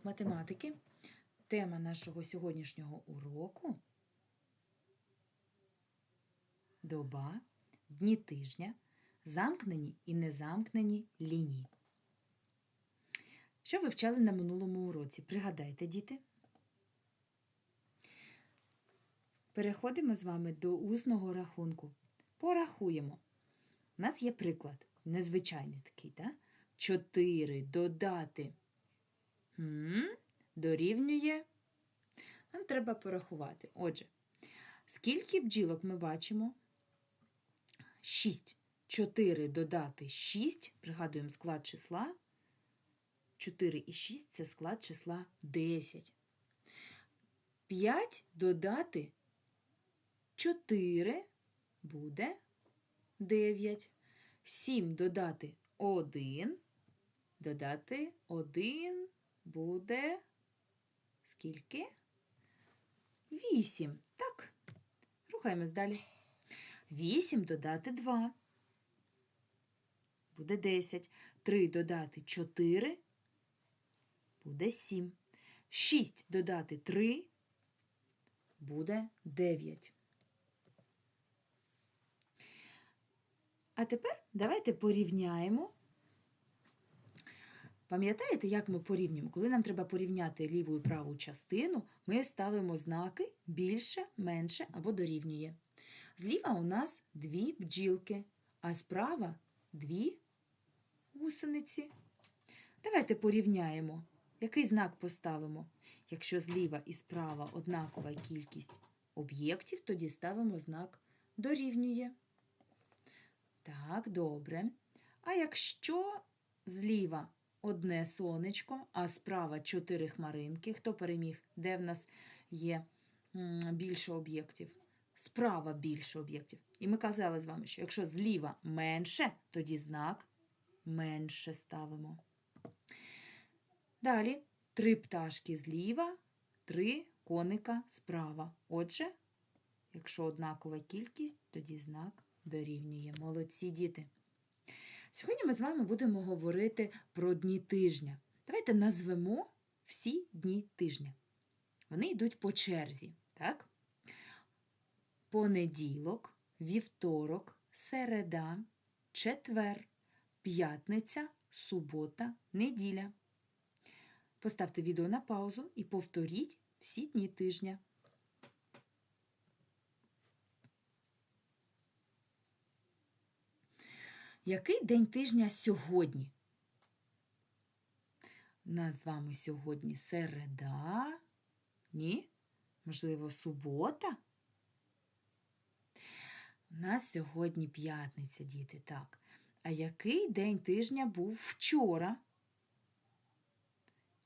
урок математики. Тема нашого сьогоднішнього уроку доба, дні тижня, замкнені і незамкнені лінії. Що ви вчали на минулому уроці? Пригадайте, діти. Переходимо з вами до усного рахунку. Порахуємо. У нас є приклад, незвичайний такий, так? 4 додати м, дорівнює. Нам треба порахувати. Отже, скільки бджілок ми бачимо? 6. 4 додати 6. Пригадуємо склад числа. 4 і 6 це склад числа 10. 5 додати 4 буде 9. 7 додати 1. Додати 1 буде скільки? 8. Так. Рухаємось далі. 8 додати 2. Буде 10. 3 додати 4. Буде 7. 6 додати 3. Буде 9. А тепер давайте порівняємо. Пам'ятаєте, як ми порівнюємо? Коли нам треба порівняти ліву і праву частину, ми ставимо знаки більше, менше або дорівнює. Зліва у нас дві бджілки, а справа дві гусениці. Давайте порівняємо. Який знак поставимо? Якщо зліва і справа однакова кількість об'єктів, тоді ставимо знак дорівнює. Так, добре. А якщо зліва одне сонечко, а справа чотири хмаринки, хто переміг? Де в нас є більше об'єктів? Справа більше об'єктів. І ми казали з вами, що якщо зліва менше, тоді знак менше ставимо. Далі три пташки зліва, три коника справа. Отже, якщо однакова кількість, тоді знак дорівнює. Молодці діти. Сьогодні ми з вами будемо говорити про дні тижня. Давайте назвемо всі дні тижня. Вони йдуть по черзі, так? Понеділок, вівторок, середа, четвер, п'ятниця, субота, неділя. Поставте відео на паузу і повторіть всі дні тижня. Який день тижня сьогодні? Нас з вами сьогодні середа. Ні? Можливо, субота? У нас сьогодні п'ятниця, діти, так. А який день тижня був вчора?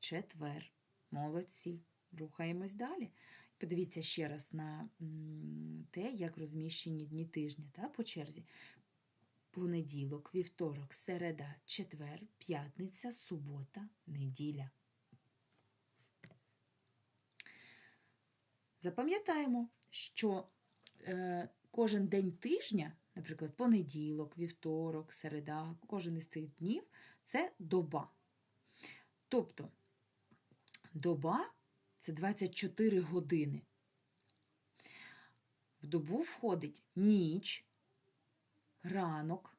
Четвер. Молодці. Рухаємось далі. Подивіться ще раз на те, як розміщені дні тижня та, по черзі. Понеділок, вівторок, середа, четвер, п'ятниця, субота, неділя. Запам'ятаємо, що е, кожен день тижня, наприклад, понеділок, вівторок, середа, кожен із цих днів це доба. Тобто доба це 24 години. В добу входить ніч, ранок,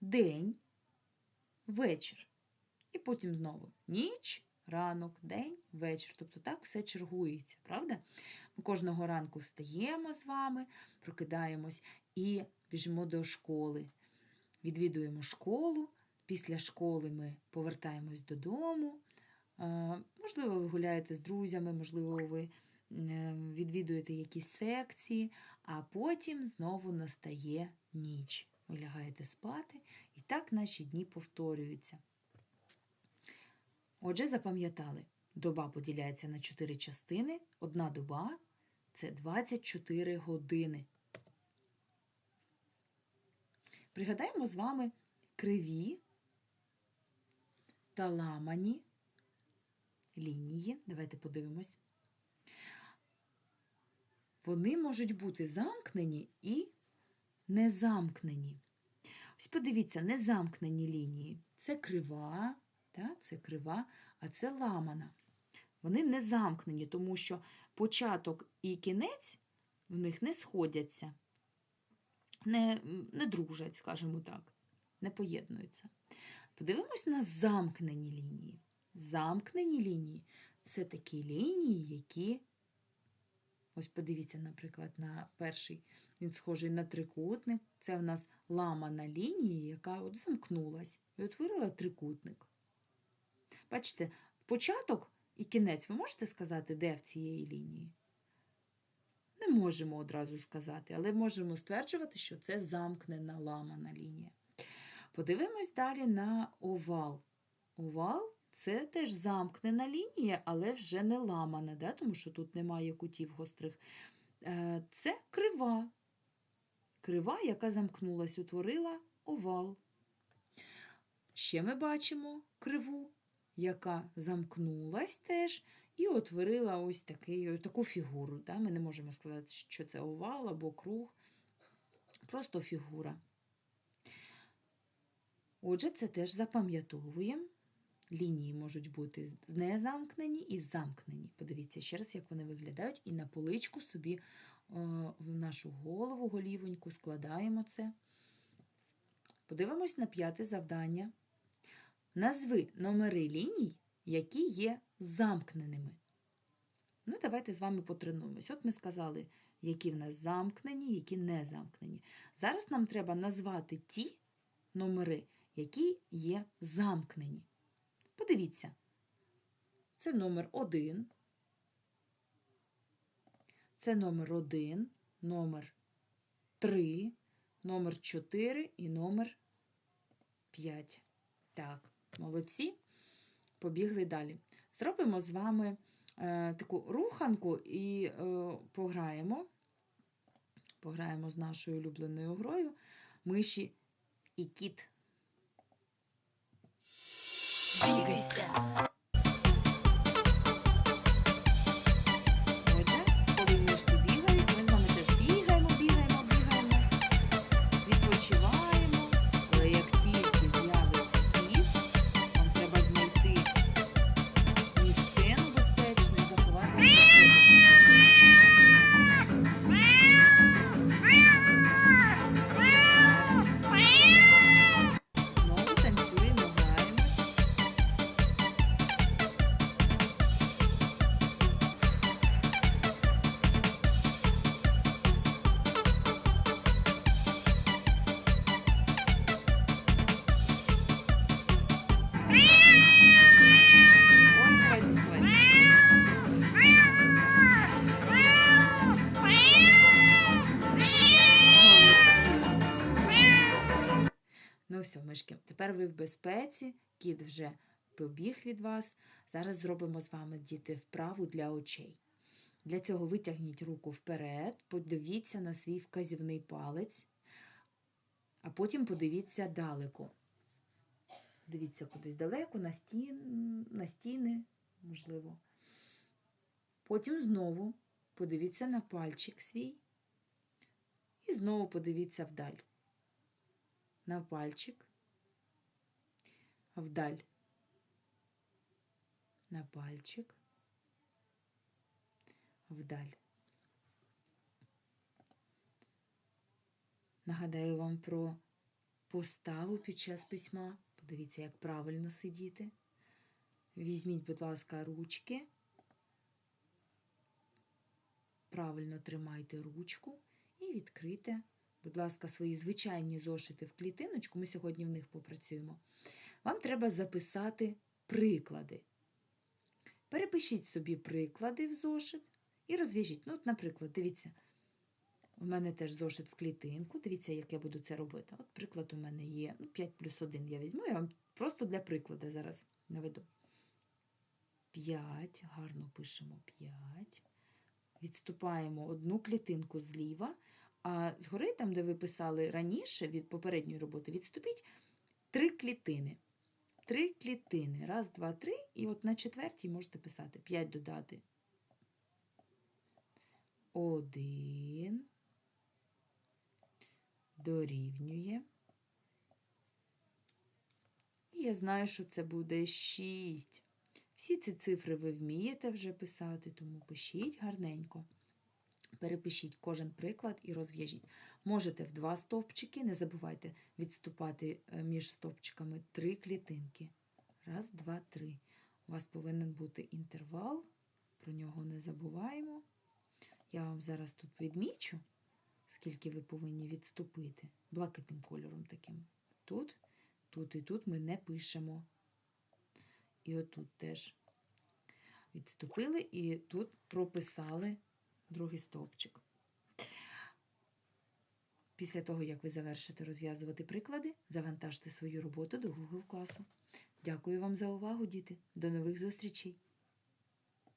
день, вечір. І потім знову ніч, ранок, день, вечір. Тобто так все чергується, правда? Ми кожного ранку встаємо з вами, прокидаємось і біжимо до школи. Відвідуємо школу. Після школи ми повертаємось додому. Е, Можливо, ви гуляєте з друзями, можливо, ви е, відвідуєте якісь секції, а потім знову настає ніч. Ви лягаєте спати, і так наші дні повторюються. Отже, запам'ятали, доба поділяється на 4 частини. Одна доба це 24 години. Пригадаємо з вами криві та ламані лінії. Давайте подивимось. Вони можуть бути замкнені і незамкнені. Ось подивіться, незамкнені лінії. Це крива, та, це крива, а це ламана. Вони не замкнені, тому що початок і кінець в них не сходяться, не, не дружать, скажімо так, не поєднуються. Подивимось на замкнені лінії. Замкнені лінії це такі лінії, які, ось подивіться, наприклад, на перший, він схожий на трикутник. Це в нас ламана лінія, яка от замкнулась і утворила трикутник. Бачите, початок і кінець ви можете сказати, де в цієї лінії? Не можемо одразу сказати, але можемо стверджувати, що це замкнена ламана лінія. Подивимось далі на овал. Овал це теж замкнена лінія, але вже не ламана, да? тому що тут немає кутів гострих. Е, Це крива. Крива, яка замкнулась, утворила овал. Ще ми бачимо криву, яка замкнулась теж і утворила ось такий, таку фігуру. Да? Ми не можемо сказати, що це овал або круг, просто фігура. Отже, це теж запам'ятовуємо. Лінії можуть бути не замкнені і замкнені. Подивіться ще раз, як вони виглядають, і на поличку собі е, в нашу голову, голівоньку складаємо це. Подивимось на п'яте завдання. Назви номери ліній, які є замкненими. Ну, давайте з вами потренуємось. От ми сказали, які в нас замкнені, які не замкнені. Зараз нам треба назвати ті номери, які є замкнені. Подивіться, це номер 1, це номер 1, номер 3, номер 4 і номер 5. Так, молодці. Побігли далі. Зробимо з вами е, таку руханку і е, пограємо. Пограємо з нашою улюбленою грою миші і кіт. Бігайся, Ну тепер ви в безпеці, кіт вже побіг від вас. Зараз зробимо з вами, діти, вправу для очей. Для цього витягніть руку вперед, подивіться на свій вказівний палець, а потім подивіться далеко. Дивіться кудись далеко, на, стін, на стіни, можливо. Потім знову подивіться на пальчик свій і знову подивіться вдаль на пальчик, вдаль, на пальчик, вдаль. Нагадаю вам про поставу під час письма. Подивіться, як правильно сидіти. Візьміть, будь ласка, ручки. Правильно тримайте ручку і відкрийте будь ласка, свої звичайні зошити в клітиночку, ми сьогодні в них попрацюємо. Вам треба записати приклади. Перепишіть собі приклади в зошит і розв'яжіть. Ну, от, наприклад, дивіться, у мене теж зошит в клітинку. Дивіться, як я буду це робити. От приклад у мене є. Ну, 5 плюс 1 я візьму, я вам просто для прикладу зараз наведу. 5, гарно пишемо 5. Відступаємо одну клітинку зліва. А згори, там, де ви писали раніше від попередньої роботи, відступіть три клітини. Три клітини. Раз, два, три. І от на четвертій можете писати. П'ять додати. Один. Дорівнює. І я знаю, що це буде шість. Всі ці цифри ви вмієте вже писати, тому пишіть гарненько. Перепишіть кожен приклад і розв'яжіть. Можете в два стовпчики, не забувайте відступати е, між стовпчиками три клітинки. Раз, два, три. У вас повинен бути інтервал, про нього не забуваємо. Я вам зараз тут відмічу, скільки ви повинні відступити блакитним кольором таким. Тут, тут і тут ми не пишемо. І отут теж відступили, і тут прописали другий стовпчик. Після того, як ви завершите розв'язувати приклади, завантажте свою роботу до Google класу. Дякую вам за увагу, діти. До нових зустрічей!